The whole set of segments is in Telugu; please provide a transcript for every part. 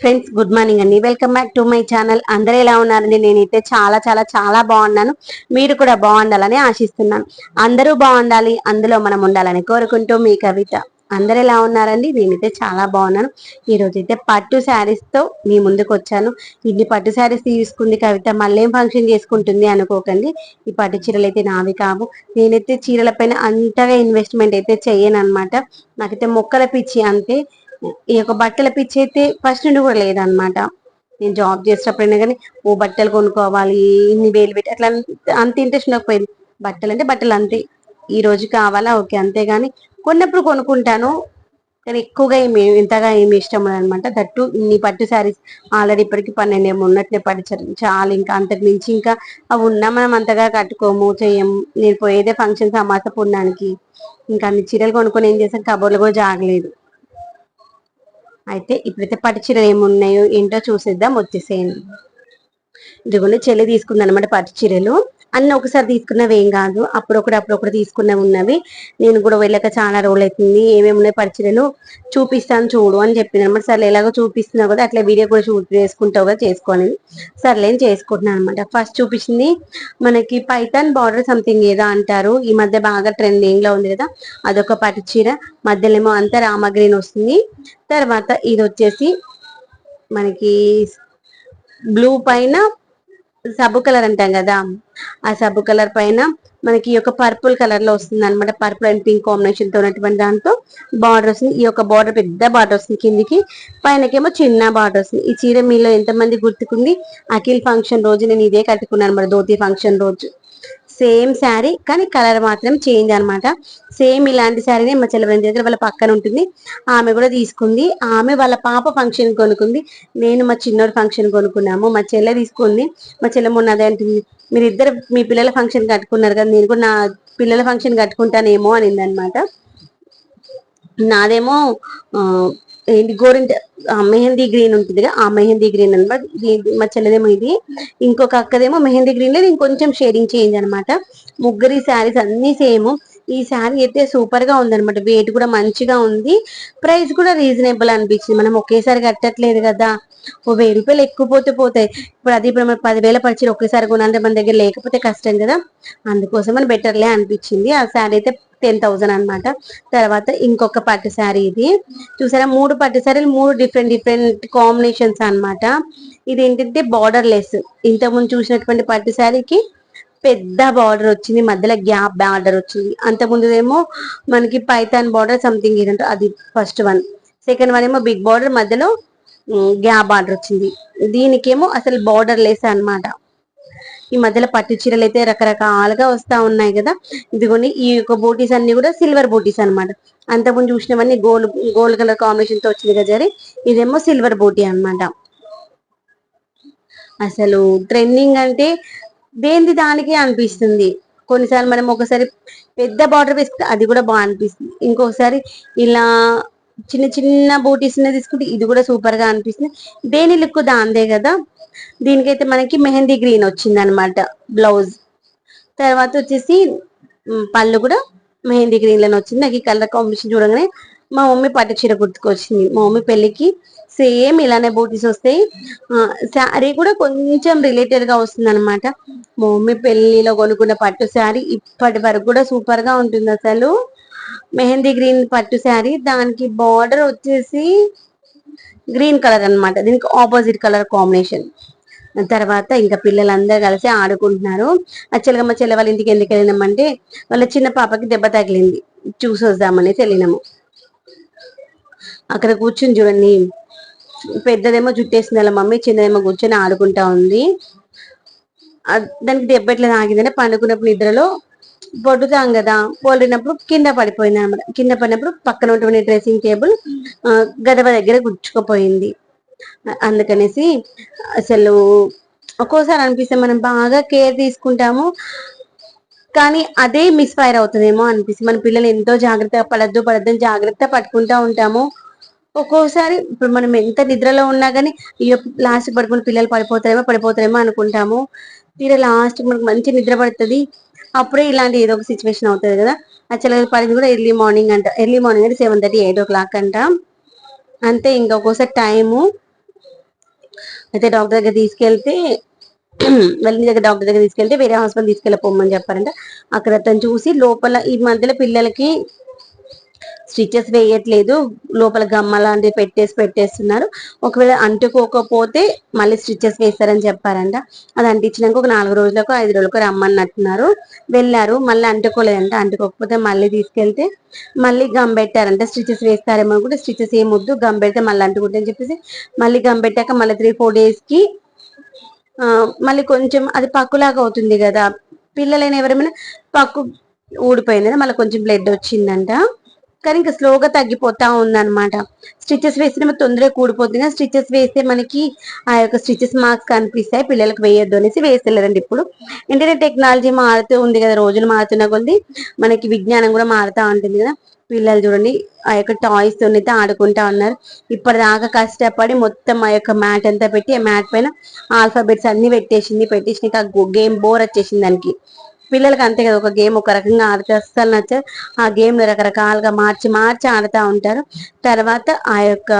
ఫ్రెండ్స్ గుడ్ మార్నింగ్ అండి. Welcome back to my channel అందరూ ఎలా ఉన్నారండి? నేనైతే చాలా చాలా చాలా బాగున్నాను. మీరు కూడా బాగుండాలని ఆశిస్తున్నాను. అందరూ బాగుండాలి. అందులో మనం ఉండాలని కోరుకుంటూ మీ కవిత. అందరు ఎలా ఉన్నారండి? నేనైతే చాలా బాగున్నాను. ఈరోజు అయితే పట్టు శారీస్తో మీ ముందుకు వచ్చాను. ఇన్ని పట్టు శారీస్ తీసుకుంది కవిత. మళ్ళీ ఏం ఫంక్షన్ చేసుకుంటుంది అనుకోకండి. ఈ పట్టు చీరలు అయితే నావి కావు. నేనైతే చీరల పైన అంతగా ఇన్వెస్ట్మెంట్ అయితే చేయను అనమాట నాకైతే మొక్కల పిచ్చి అంతే. ఈ యొక్క బట్టల పిచ్చి అయితే ఫస్ట్ నుండి కూడా లేదనమాట నేను జాబ్ చేసేటప్పుడైనా కానీ ఓ బట్టలు కొనుక్కోవాలి ఇన్ని వేలు పెట్టి అట్లా అంత- అంత ఇంట్రెస్ట్ ఉండకపోయింది. బట్టలు అంటే బట్టలు అంతే. ఈ రోజు కావాలా? ఓకే అంతే కానీ కొన్నప్పుడు కొనుక్కుంటాను. కానీ ఎక్కువగా ఏమి ఇంతగా ఏమి ఇష్టం అనమాట దట్టు ఇన్ని పట్టు శారీస్ ఆల్రెడీ ఇప్పటికి పన్నెండు ఏమో ఉన్నట్లే పడిచారు. చాలా ఇంకా అంతకు మించి ఇంకా అవి ఉన్నా మనం అంతగా కట్టుకోము చేయము నేను పోయేదే ఫంక్షన్ సమాస పుణ్యానికి ఇంకా అన్ని చీరలు కొనుక్కొని ఏం చేసాం కబోర్లు కూడా జాగలేదు. అయితే ఇప్పుడైతే పట్టు చీరలు ఏమున్నాయో ఏంటో చూసేద్దాం. వచ్చేసేయండి. ఇదిగోండి చెల్లి తీసుకుంది అనమాట పట్టు చీరలు. అన్ని ఒకసారి తీసుకున్నవి ఏం కాదు. అప్పుడొకటి అప్పుడొకటి తీసుకున్నవి ఉన్నవి. నేను కూడా వెళ్ళక చాలా రోజులు అవుతుంది ఏమేమి ఉన్నాయి పరిచయలు చూపిస్తాను చూడు అని చెప్పింది అనమాట సర్లే ఎలాగో చూపిస్తున్నావు కదా అట్లా వీడియో కూడా చూపి చేసుకుంటావు కదా చేసుకోని. సర్లే చేసుకుంటున్నాను అనమాట ఫస్ట్ చూపించింది మనకి పైథాన్ బార్డర్ సంథింగ్ ఏదో అంటారు. ఈ మధ్య బాగా ట్రెండింగ్లో ఉంది కదా అదొక పట్టు చీర మధ్యలో ఏమో అంతా రామగ్రీన్ వస్తుంది. తర్వాత ఇది వచ్చేసి మనకి బ్లూ పైన సబ్బు కలర్ అంటాం కదా. ఆ సబ్బు కలర్ పైన మనకి ఈ యొక్క పర్పుల్ కలర్లో వస్తుంది అనమాట పర్పుల్ అండ్ పింక్ కాంబినేషన్తో ఉన్నటువంటి దాంతో బార్డర్ వస్తుంది. ఈ యొక్క బార్డర్ పెద్ద బార్డర్ వస్తుంది కిందికి. పైనకేమో చిన్న బార్డర్ వస్తుంది. ఈ చీర మీలో ఎంతమంది గుర్తుకుంది? అఖిల్ ఫంక్షన్ రోజు నేను ఇదే కట్టుకున్నాను మరి ధోతి ఫంక్షన్ రోజు. సేమ్ శారీ కానీ కలర్ మాత్రం చేంజ్ అనమాట సేమ్ ఇలాంటి శారీనే మా చెల్లెని దగ్గర వాళ్ళ పక్కన ఉంటుంది. ఆమె కూడా తీసుకుంది. ఆమె వాళ్ళ పాప ఫంక్షన్ కొనుక్కుంది. నేను మా చిన్నోడు ఫంక్షన్ కొనుక్కున్నాము. మా చెల్లె తీసుకుంది. మా చెల్లె మొన్న అదే అంటుంది మీరు ఇద్దరు మీ పిల్లల ఫంక్షన్ కట్టుకున్నారు కదా నేను కూడా నా పిల్లల ఫంక్షన్ కట్టుకుంటానేమో అనింది అనమాట నాదేమో ఏంటి గోరింట ఆ, మెహందీ గ్రీన్ ఉంటుంది కదా ఆ మెహందీ గ్రీన్ అనమాట మా చెల్లెదేమో ఇది. ఇంకొక అక్కదేమో మెహందీ గ్రీన్ లేదు ఇంకొంచెం షేడింగ్ చేంజ్ అనమాట ముగ్గురి శారీస్ అన్ని సేమ్. ఈ శారీ అయితే సూపర్గా ఉందన్నమాట. వెయిట్ కూడా మంచిగా ఉంది. ప్రైస్ కూడా రీజనబుల్ అనిపించింది. మనం ఒకేసారి కట్టట్లేదు కదా. ఓ వెయ్యి రూపాయలు ఎక్కువ పోతే పోతాయి. ఇప్పుడు అది ఇప్పుడు మనం పదివేల పరిచయం ఒకేసారి కొనాలంటే మన దగ్గర లేకపోతే కష్టం కదా. అందుకోసం అని బెటర్లే అనిపించింది. ఆ శారీ అయితే టెన్ థౌజండ్ అనమాట తర్వాత ఇంకొక పట్టు శారీ ఇది. చూసారా? మూడు పట్టు శారీలు మూడు డిఫరెంట్ డిఫరెంట్ కాంబినేషన్స్ అనమాట ఇది ఏంటంటే బార్డర్ లెస్ ఇంతకుముందు చూసినటువంటి పట్టు శారీకి పెద్ద బార్డర్ వచ్చింది మధ్యలో గ్యాప్ బార్డర్ వచ్చింది. అంత ముందుదేమో మనకి పైథాన్ బార్డర్ సంథింగ్ ఏంటంటే అది ఫస్ట్ వన్ సెకండ్ వన్ ఏమో బిగ్ బార్డర్ మధ్యలో గ్యాప్ బార్డర్ వచ్చింది. దీనికేమో అసలు బార్డర్ లెస్ అన్నమాట. ఈ మధ్యలో పట్టు చీరలు అయితే రకరకాలుగా వస్తా ఉన్నాయి కదా. ఇదిగోని ఈ యొక్క బూటీస్ అన్ని కూడా సిల్వర్ బూటీస్ అన్నమాట. అంతకుముందు చూసినవన్నీ గోల్డ్ గోల్డ్ కలర్ కాంబినేషన్తో వచ్చింది కదా జరి. ఇదేమో సిల్వర్ బూటీ అన్నమాట. అసలు ట్రెండింగ్ అంటే దేనిది దానికి అనిపిస్తుంది. కొన్నిసార్లు మనం ఒకసారి పెద్ద బార్డర్ వేస్తే అది కూడా బాగా అనిపిస్తుంది. ఇంకొకసారి ఇలా చిన్న చిన్న బూటీస్ తీసుకుంటే ఇది కూడా సూపర్గా అనిపిస్తుంది. దేని లుక్ దాందే కదా. దీనికైతే మనకి మెహందీ గ్రీన్ వచ్చింది అనమాట బ్లౌజ్. తర్వాత వచ్చేసి పళ్ళు కూడా మెహందీ గ్రీన్లోనే వచ్చింది. నాకు ఈ కలర్ కాంబినేషన్ చూడగానే మా మమ్మీ పట్టు చీర గుర్తుకొచ్చింది. మా మమ్మీ పెళ్ళికి సేమ్ ఇలానే బూటీస్ వస్తాయి. శారీ కూడా కొంచెం రిలేటెడ్గా వస్తుంది అనమాట మా మమ్మీ పెళ్ళిలో కొనుక్కున్న పట్టు శారీ ఇప్పటి వరకు కూడా సూపర్గా ఉంటుంది అసలు. మెహందీ గ్రీన్ పట్టు శారీ. దానికి బార్డర్ వచ్చేసి గ్రీన్ కలర్ అన్నమాట. దీనికి ఆపోజిట్ కలర్ కాంబినేషన్ తర్వాత ఇంకా పిల్లలందరూ కలిసి ఆడుకుంటున్నారు. యాక్చువల్గా మా చెల్లె వాళ్ళ ఇంటికి ఎందుకు వెళ్ళినామంటే వాళ్ళ చిన్న పాపకి దెబ్బ తగిలింది. చూసి వద్దామనేసి వెళ్ళినాము. అక్కడ కూర్చుని చూడండి. పెద్దదేమో జుట్టేసింది వాళ్ళ మమ్మీ చిన్నదేమో కూర్చొని ఆడుకుంటా ఉంది. దానికి దెబ్బ ఎట్లా తాగిందంటే పండుకున్నప్పుడు నిద్రలో పొడుతాం కదా పొడినప్పుడు కింద పడిపోయింది అనమాట కింద పడినప్పుడు పక్కన ఉన్నటువంటి డ్రెస్సింగ్ టేబుల్ గదవ దగ్గర గుచ్చుకుపోయింది. అందుకనేసి అసలు ఒక్కోసారి అనిపిస్తే మనం బాగా కేర్ తీసుకుంటాము. కానీ అదే మిస్ ఫైర్ అవుతుందేమో అనిపిస్తుంది మన పిల్లలు ఎంతో జాగ్రత్తగా పడద్దు పడద్దు అని జాగ్రత్త పట్టుకుంటా ఉంటాము. ఒక్కోసారి ఇప్పుడు మనం ఎంత నిద్రలో ఉన్నా కానీ అయ్యో లాస్ట్ పడుకుని పిల్లలు పడిపోతారేమో పడిపోతారేమో అనుకుంటాము. తీరా లాస్ట్ మనకు మంచి నిద్ర పడుతుంది. అప్పుడే ఇలాంటి ఏదో ఒక సిచ్యువేషన్ అవుతుంది కదా. ఆ యాక్చువల్గా పడింది కూడా ఎర్లీ మార్నింగ్ అంట. ఎర్లీ మార్నింగ్ అంటే seven thirty eight o'clock అంట. అంతే ఇంకా ఒక్కోసారి టైము అయితే డాక్టర్ దగ్గర తీసుకెళ్తే వెళ్ళిన దగ్గర డాక్టర్ దగ్గర తీసుకెళ్తే వేరే హాస్పిటల్ తీసుకెళ్ళిపోమని చెప్పారంట. అక్కడ అతను చూసి లోపల ఈ మధ్యలో పిల్లలకి స్టిచెస్ వేయట్లేదు. లోపల గమ్మ లాంటివి పెట్టేసి పెట్టేస్తున్నారు. ఒకవేళ అంటుకోకపోతే మళ్ళీ స్టిచెస్ వేస్తారని చెప్పారంట. అది అంటించినాక ఒక నాలుగు రోజులకు ఐదు రోజులకు రమ్మన్నట్టున్నారు. వెళ్ళారు. మళ్ళీ అంటుకోలేదంట. అంటుకోకపోతే మళ్ళీ తీసుకెళ్తే మళ్ళీ గమ్ పెట్టారంట. స్టిచెస్ వేస్తారేమో అనుకుంటే స్టిచెస్ ఏం వద్దు. గమ్ పెడితే మళ్ళీ అంటుకుంటే అని చెప్పేసి మళ్ళీ గమ్ పెట్టాక మళ్ళీ త్రీ ఫోర్ డేస్కి మళ్ళీ కొంచెం అది పక్కులాగా అవుతుంది కదా. పిల్లలైన ఎవరైనా పక్కు ఊడిపోయింది మళ్ళీ కొంచెం బ్లడ్ వచ్చిందంట. కానీ ఇంకా స్లోగా తగ్గిపోతా ఉందన్నమాట. స్టిచెస్ వేస్తే తొందరగా కూడిపోతుంది. కానీ స్టిచెస్ వేస్తే మనకి ఆ యొక్క స్టిచెస్ మార్క్స్ కనిపిస్తాయి. పిల్లలకు వేయొద్దు అనేసి వేస్తలేదండి ఇప్పుడు. ఏంటంటే టెక్నాలజీ మారుతూ ఉంది కదా రోజులు మారుతున్న కొద్ది మనకి విజ్ఞానం కూడా మారుతూ ఉంటుంది కదా. పిల్లలు చూడండి ఆ యొక్క టాయ్స్తో అయితే ఆడుకుంటా ఉన్నారు. ఇప్పటిదాకా కష్టపడి మొత్తం ఆ యొక్క మ్యాట్ అంతా పెట్టి ఆ మ్యాట్ పైన ఆల్ఫాబెట్స్ అన్ని పెట్టేసింది పెట్టేసినాక గేమ్ బోర్ వచ్చేసింది దానికి. పిల్లలకి అంతే కదా ఒక గేమ్ ఒక రకంగా ఆడితే అస్సలు నచ్చదు. ఆ గేమ్ రకరకాలుగా మార్చి మార్చి ఆడుతూ ఉంటారు. తర్వాత ఆ యొక్క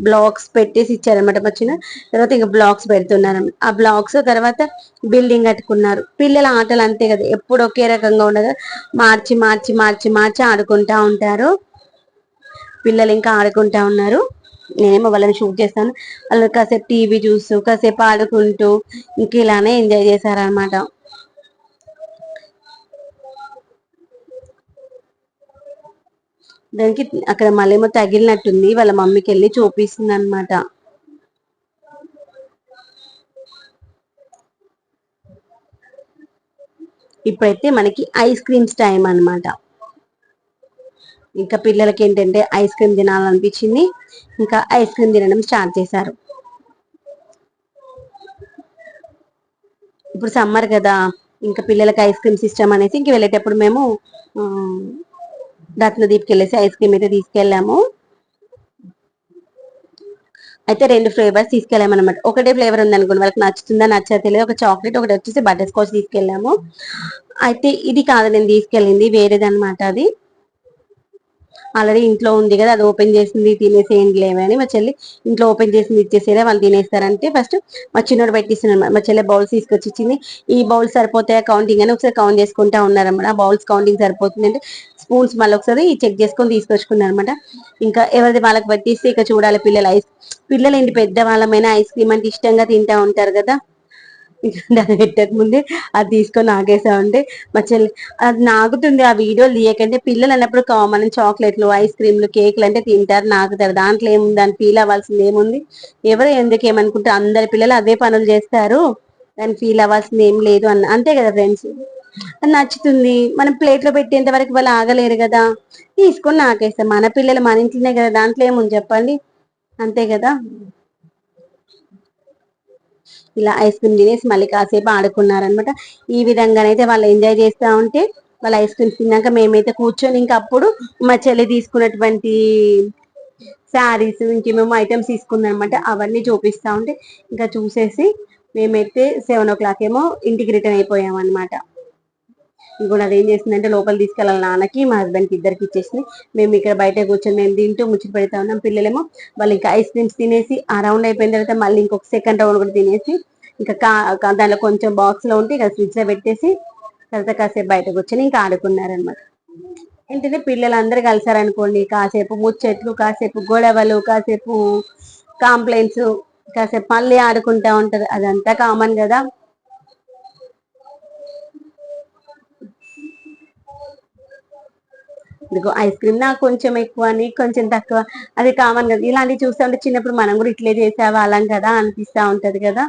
బ్లాక్స్ పెట్టేసి ఇచ్చారనమాట వచ్చిన తర్వాత ఇంకా బ్లాక్స్ పెడుతున్నారు. ఆ బ్లాక్స్ తర్వాత బిల్డింగ్ కట్టుకున్నారు. పిల్లల ఆటలు అంతే కదా ఎప్పుడు ఒకే రకంగా ఉండదు. మార్చి మార్చి మార్చి మార్చి ఆడుకుంటా ఉంటారు. పిల్లలు ఇంకా ఆడుకుంటా ఉన్నారు. నేనేమో వాళ్ళని షూట్ చేస్తాను. వాళ్ళు కాసేపు టీవీ చూస్తూ కాసేపు ఆడుకుంటూ ఇంక ఇలానే ఎంజాయ్ చేశారనమాట దానికి అక్కడ మళ్ళేమో తగిలినట్టుంది. వాళ్ళ మమ్మీకి వెళ్ళి చూపిస్తుంది అనమాట ఇప్పుడైతే మనకి ఐస్ క్రీమ్స్ టైం అనమాట ఇంకా పిల్లలకి ఏంటంటే ఐస్ క్రీమ్ తినాలనిపించింది. ఇంకా ఐస్ క్రీమ్ తినడం స్టార్ట్ చేశారు. ఇప్పుడు సమ్మర్ కదా. ఇంకా పిల్లలకి ఐస్ క్రీమ్స్ ఇష్టం అనేసి ఇంక వెళ్ళేటప్పుడు మేము రత్నదీప్కి వెళ్ళేసి ఐస్ క్రీమ్ అయితే తీసుకెళ్ళాము. అయితే రెండు ఫ్లేవర్స్ తీసుకెళ్ళామన్నమాట. ఒకటే ఫ్లేవర్ ఉంది అనుకోండి వాళ్ళకి నచ్చుతుందా నచ్చా తెలియదు. ఒక చాక్లెట్ ఒకటి వచ్చేసి బటర్ స్కాచ్ తీసుకెళ్ళాము. అయితే ఇది కాదు నేను తీసుకెళ్ళింది వేరేదన్నమాట అది. ఆల్రెడీ ఇంట్లో ఉంది కదా అది ఓపెన్ చేసింది తినేసేయండిలేమే లేవని మా చెల్లి ఇంట్లో ఓపెన్ చేసింది ఇచ్చేసేదే వాళ్ళు తినేస్తారంటే ఫస్ట్ మా చిన్నోడు పెట్టిస్తున్నాను మా చెల్లె బౌల్స్ తీసుకొచ్చి ఇచ్చింది. ఈ బౌల్స్ సరిపోతాయా కౌంటింగ్ అని ఒకసారి కౌంట్ చేసుకుంటా ఉన్నారన్నమాట ఆ బౌల్స్ కౌంటింగ్ సరిపోతుంది అంటే స్పూన్స్ మళ్ళీ ఒకసారి చెక్ చేసుకొని తీసుకొచ్చుకున్నారు అనమాట ఇంకా ఎవరిది వాళ్ళకి పట్టిస్తే ఇక చూడాలి పిల్లలు ఐస్ పిల్లలు ఏంటి పెద్ద వాళ్ళమైనా ఐస్ క్రీమ్ అంటే ఇష్టంగా తింటా ఉంటారు కదా. దాన్ని పెట్టక ముందే అది తీసుకొని నాగేసా ఉంటే మా చెల్లి అది నాగుతుంది ఆ వీడియో తీయకంటే పిల్లలు అన్నప్పుడు కామన్ చాక్లెట్లు ఐస్ క్రీమ్లు కేక్లు అంటే తింటారు నాకుతారు దాంట్లో ఏముంది? దాన్ని ఫీల్ అవ్వాల్సింది ఏముంది? ఎవరు ఎందుకు ఏమనుకుంటారు? అందరి పిల్లలు అదే పనులు చేస్తారు. దాన్ని ఫీల్ అవ్వాల్సింది ఏం లేదు అన్న. అంతే కదా ఫ్రెండ్స్ నచ్చుతుంది. మనం ప్లేట్లో పెట్టేంత వరకు వాళ్ళు ఆగలేరు కదా. తీసుకొని నాకేస్తాం మన పిల్లలు మన ఇంట్లోనే కదా. దాంట్లో ఏముంది చెప్పండి? అంతే కదా? ఇలా ఐస్ క్రీమ్ తినేసి మళ్ళీ కాసేపు ఆడుకున్నారనమాట ఈ విధంగానైతే వాళ్ళు ఎంజాయ్ చేస్తూ ఉంటే వాళ్ళు ఐస్ క్రీమ్ తిన్నాక మేమైతే కూర్చొని ఇంకా అప్పుడు మా చెల్లి తీసుకున్నటువంటి శారీస్ ఇంకేమేమో ఐటమ్స్ తీసుకుందనమాట అవన్నీ చూపిస్తా ఉంటే ఇంకా చూసేసి మేమైతే సెవెన్ ఓ క్లాక్ ఏమో ఇంటికి రిటర్న్ అయిపోయాం అనమాట ఇంకోటి అది ఏం చేసిందంటే లోపల తీసుకెళ్ళాలి నాన్నకి మా హస్బెండ్కి ఇద్దరికి ఇచ్చేసింది. మేము ఇక్కడ బయట కూర్చొని మేము తింటూ ముచ్చట పెడతా ఉన్నాం. పిల్లలేమో వాళ్ళు ఇంకా ఐస్ క్రీమ్స్ తినేసి ఆ రౌండ్ అయిపోయిన తర్వాత మళ్ళీ ఇంకొక సెకండ్ రౌండ్ కూడా తినేసి ఇంకా కా దాంట్లో కొంచెం బాక్స్లో ఉంటే ఇక ఫ్రిడ్జ్లో పెట్టేసి తర్వాత కాసేపు బయట కూర్చొని ఇంకా ఆడుకున్నారనమాట ఏంటంటే పిల్లలు అందరు కలిసారనుకోండి కాసేపు ముచ్చట్లు కాసేపు గొడవలు కాసేపు కాంప్లైంట్స్ కాసేపు మళ్ళీ ఆడుకుంటా ఉంటారు అదంతా కామన్ కదా. ఇదిగో ఐస్ క్రీమ్ నాకు కొంచెం ఎక్కువ అని కొంచెం తక్కువ. అది కామన్ కదా. ఇలాంటివి చూస్తూ ఉంటే చిన్నప్పుడు మనం కూడా ఇట్లే చేసేవాళ్ళం కదా అనిపిస్తా ఉంటది కదా.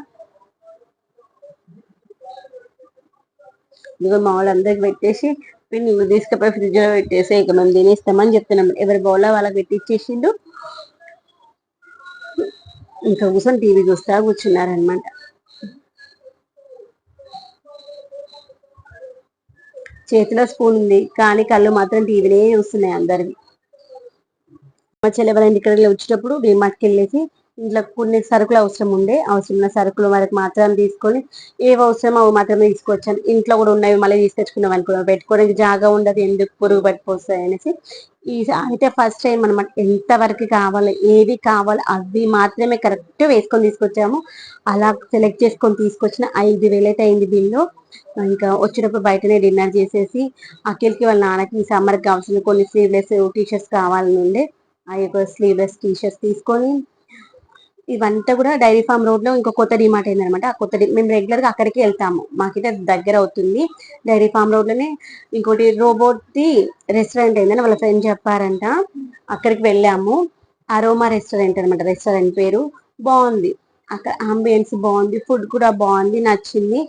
ఇదిగో మా వాళ్ళందరికి పెట్టేసి నువ్వు తీసుకుపోయి ఫ్రిడ్జ్లో పెట్టేసి ఇక మేము తినేస్తామని చెప్తున్నాం. ఎవరి బౌల్లో వాళ్ళకి పెట్టిచ్చేసిండు. ఇంకా కూర్చొని టీవీ చూస్తా కూర్చున్నారనమాట చేతిలో స్పూన్ ఉంది. కానీ కళ్ళు మాత్రం టీవీనే చూస్తున్నాయి అందరివి. మా చెల్లె వాళ్ళ ఇంటికి వచ్చేటప్పుడు డిమార్ట్కి వెళ్ళేసి ఇంట్లో కొన్ని సరుకులు అవసరం ఉండే అవసరం ఉన్న సరుకులు వరకు మాత్రం తీసుకొని ఏవి అవసరమో అవి మాత్రమే తీసుకొచ్చాను. ఇంట్లో కూడా ఉన్నవి మళ్ళీ తీసుకొచ్చుకున్నాం అనుకున్నాం పెట్టుకోవడానికి జాగా ఉండదు ఎందుకు పురుగు పట్టిపోస్తాయి అనేసి. ఈ అయితే ఫస్ట్ టైం అనమాట ఎంత వరకు కావాలి ఏది కావాలి అవి మాత్రమే కరెక్ట్ వేసుకొని తీసుకొచ్చాము. అలా సెలెక్ట్ చేసుకొని తీసుకొచ్చిన ఐదు వేలు అయితే అయింది బిల్లు. ఇంకా వచ్చినప్పుడు బయటనే డిన్నర్ చేసేసి అఖిల్కి వాళ్ళ నాన్నకి సమ్మర్కి కావాల్సిన కొన్ని స్లీవ్లెస్ టీషర్ట్స్ కావాలని ఉండే ఆ యొక్క స్లీవ్లెస్ టీషర్ట్స్ తీసుకొని ఇవంతా కూడా డైరీ ఫామ్ రోడ్లో ఇంకో కొత్త డిమార్ట్ అయిందనమాట. ఆ కొత్త మేము రెగ్యులర్గా అక్కడికి వెళ్తాము. మాకైతే దగ్గర అవుతుంది. డైరీ ఫామ్ రోడ్లోనే ఇంకోటి రోబోట్ ది రెస్టారెంట్ అయిందని వాళ్ళ ఫ్రెండ్ చెప్పారంట. అక్కడికి వెళ్ళాము. అరోమా రెస్టారెంట్ అనమాట. రెస్టారెంట్ పేరు బాగుంది. అక్కడ అంబియన్స్ బాగుంది. ఫుడ్ కూడా బాగుంది. నచ్చింది.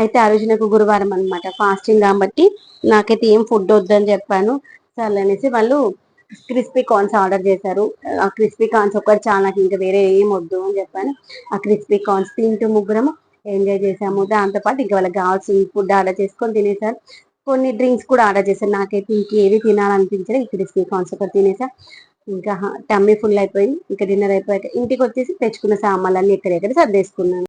అయితే ఆ రోజు నాకు గురువారం అనమాట ఫాస్టింగ్ కాబట్టి నాకైతే ఏం ఫుడ్ వద్దని చెప్పాను. సర్లే అనేసి వాళ్ళు క్రిస్పీ కార్న్స్ ఆర్డర్ చేశారు. ఆ క్రిస్పీ కార్న్స్ ఒకటి చాలా నాకు ఇంకా వేరే ఏం వద్దు అని చెప్పాను. ఆ క్రిస్పీ కార్న్స్ తింటూ ముగ్గురము ఎంజాయ్ చేసాము దాంతోపాటు ఇంకా వాళ్ళకి కావాల్సిన ఫుడ్ ఆర్డర్ చేసుకొని తినేసారు కొన్ని డ్రింక్స్ కూడా ఆర్డర్ చేశారు. నాకైతే ఇంకేవి తినాలనిపించలేదు. ఈ క్రిస్పీ కార్న్స్ ఒకటి తినేసా ఇంకా టమ్మీ ఫుల్ అయిపోయింది. ఇంకా డిన్నర్ అయిపోయాక ఇంటికి వచ్చేసి తెచ్చుకున్న సామాన్లన్నీ ఎక్కడెక్కడ సర్దేసుకున్నాను.